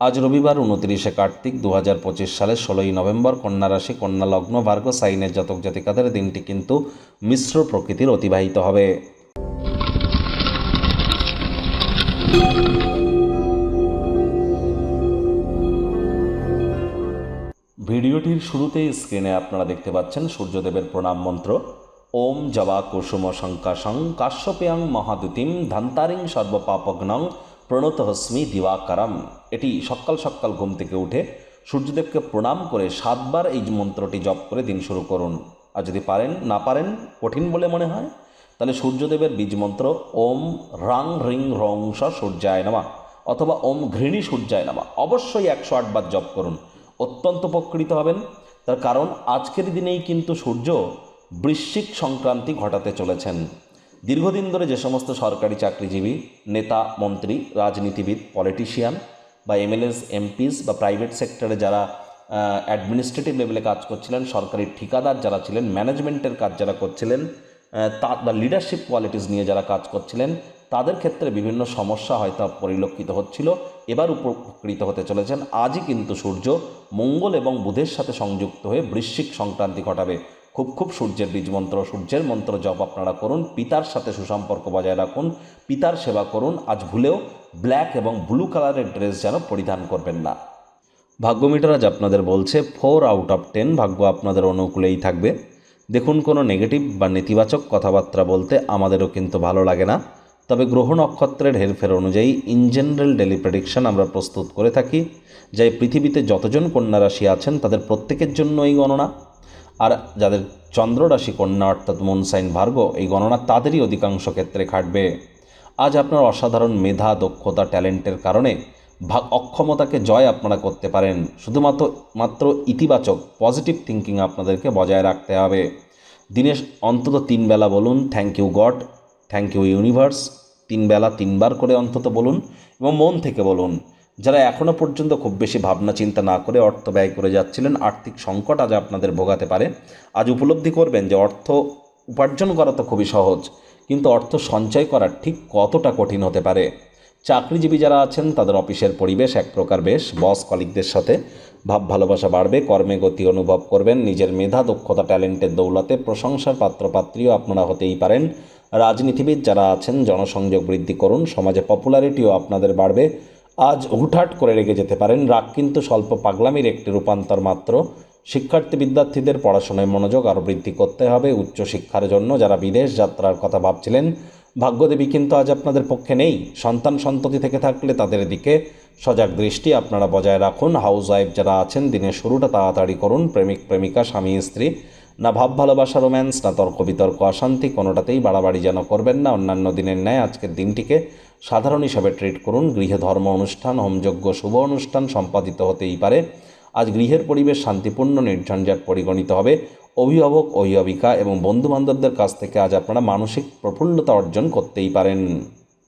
আজ রবিবার উনত্রিশে কার্তিক দু হাজার পঁচিশ সালের ষোলোই নভেম্বর কন্যা রাশি, কন্যা লগ্ন ভার্গ সাইনের জাতক জাতিকাদের দিনটি কিন্তু মিশ্র প্রকৃতির অতিবাহিত হবে। ভিডিওটির শুরুতেই স্ক্রিনে আপনারা দেখতে পাচ্ছেন সূর্যদেবের প্রণাম মন্ত্র। ওম জবা কুসুম শঙ্কাশং কাশ্যপেয়ং মহাদুতিম ধান্তারিং সর্বপাপগ্নং প্রণতহস্মি দিবাকারম। এটি সকাল সকাল ঘুম থেকে উঠে সূর্যদেবকে প্রণাম করে সাতবার এই মন্ত্রটি জপ করে দিন শুরু করুন। আর যদি পারেন, না পারেন, কঠিন বলে মনে হয়? তাহলে সূর্যদেবের বীজ মন্ত্র, ওম রাং রিং রং স সূর্যায় নামা অথবা ওম ঘৃণী সূর্যায় নামা অবশ্যই একশো আটবার জপ করুন। অত্যন্ত উপকৃত হবেন। তার কারণ, আজকের দিনেই কিন্তু সূর্য বৃশ্চিক সংক্রান্তি ঘটাতে চলেছেন। দীর্ঘদিন ধরে যে সমস্ত সরকারি চাকরিজীবী, নেতা, মন্ত্রী, রাজনীতিবিদ পলিটিশিয়ান বা এমএলএস এমপিস বা প্রাইভেট সেক্টরে যারা অ্যাডমিনিস্ট্রেটিভ লেভেলে কাজ করছিলেন, সরকারি ঠিকাদার যারা ছিলেন ম্যানেজমেন্টের কাজ যারা করছিলেন তা, বা লিডারশিপ কোয়ালিটিস নিয়ে যারা কাজ করছিলেন, তাদের ক্ষেত্রে বিভিন্ন সমস্যা হয়তো পরিলক্ষিত হচ্ছিল, এবার উপকৃত হতে চলেছেন। আজই কিন্তু সূর্য মঙ্গল এবং বুধের সাথে সংযুক্ত হয়ে বৃশ্চিক সংক্রান্তি ঘটাবে। খুব খুব সূর্যের বীজ মন্ত্র সূর্যের মন্ত্র জপ আপনারা করুন, পিতার সাথে সুসম্পর্ক বজায় রাখুন, পিতার সেবা করুন, আজ ভুলেও ব্ল্যাক এবং ব্লু কালারের ড্রেস যেন পরিধান করবেন না। ভাগ্যমিটার আজ আপনাদের বলছে, ফোর আউট অফ টেন ভাগ্য আপনাদের অনুকূলেই থাকবে। দেখুন কোনো নেগেটিভ বা নেতিবাচক কথাবার্তা বলতে আমাদেরও কিন্তু ভালো লাগে না। তবে গ্রহ নক্ষত্রের হেরফের অনুযায়ী ইন জেনারেল ডেলি প্রেডিকশন আমরা প্রস্তুত করে থাকি, যাই পৃথিবীতে যতজন কন্যা রাশি আছেন তাদের প্রত্যেকের জন্য এই গণনা। আর যাদের চন্দ্র রাশি কন্যা, অর্থাৎ মুন সাইন ভার্গ, এই গণনা তাদেরই অধিকাংশ ক্ষেত্রে খাটবে আজ আপনার অসাধারণ মেধা, দক্ষতা, ট্যালেন্টের কারণে ভাগ অক্ষমতাকে জয় আপনারা করতে পারেন। শুধুমাত্র, মাত্র ইতিবাচক, পজিটিভ থিঙ্কিং আপনাদেরকে বজায় রাখতে হবে। দিনে অন্তত তিন বেলা বলুন, thank you God, thank you universe. তিন বেলা তিনবার করে অন্তত বলুন এবং মন থেকে বলুন যারা এখনও পর্যন্ত খুব বেশি ভাবনা চিন্তা না করে অর্থ ব্যয় করে যাচ্ছিলেন, আর্থিক সংকট আজ আপনাদের ভোগাতে পারে। আজ উপলব্ধি করবেন যে অর্থ উপার্জন করা তো খুবই সহজ, কিন্তু অর্থ সঞ্চয় করা ঠিক কতটা কঠিন হতে পারে? চাকরিজীবী যারা আছেন, তাদের অফিসের পরিবেশ এক প্রকার বেশ। বস কলিকদের সাথে ভাব ভালোবাসা বাড়বে, কর্মে গতি অনুভব করবেন, নিজের মেধা, দক্ষতা, ট্যালেন্টের দৌলতে প্রশংসার পাত্রপাত্রীও আপনারা হতেই পারেন। রাজনীতিবিদ যারা আছেন, জনসংযোগ বৃদ্ধি করুন, সমাজে পপুলারিটিও আপনাদের বাড়বে। আজ হুটহাট করে রেগে যেতে পারেন রাগ কিন্তু স্বল্প পাগলামির একটি রূপান্তর মাত্র। শিক্ষার্থী বিদ্যার্থীদের পড়াশোনায় মনোযোগ আরও বৃদ্ধি করতে হবে। উচ্চশিক্ষার জন্য যারা বিদেশ যাত্রার কথা ভাবছিলেন, ভাগ্যদেবী কিন্তু আজ আপনাদের পক্ষে নেই। সন্তান সন্ততি থেকে থাকলে তাদের দিকে সজাগ দৃষ্টি আপনারা বজায় রাখুন। হাউস ওয়াইফ যারা আছেন, দিনের শুরুটা তাড়াতাড়ি করুন। প্রেমিক, প্রেমিকা, স্বামী, স্ত্রী, না ভাব, ভালোবাসা, রোম্যান্স, না তর্ক, বিতর্ক, অশান্তি, কোনোটাতেই বাড়াবাড়ি যেন করবেন না। অন্যান্য দিনের ন্যায় আজকের দিনটিকে সাধারণ হিসাবে ট্রিট করুন, গৃহে ধর্ম অনুষ্ঠান হোমযোগ্য শুভ অনুষ্ঠান সম্পাদিত হতেই পারে। আজ গৃহের পরিবেশ শান্তিপূর্ণ, নির্ঝঞ্ঝাট পরিগণিত হবে। অভিভাবক, অভিভাবিকা এবং বন্ধুবান্ধবদের কাছ থেকে আজ আপনারা মানসিক প্রফুল্লতা অর্জন করতেই পারেন।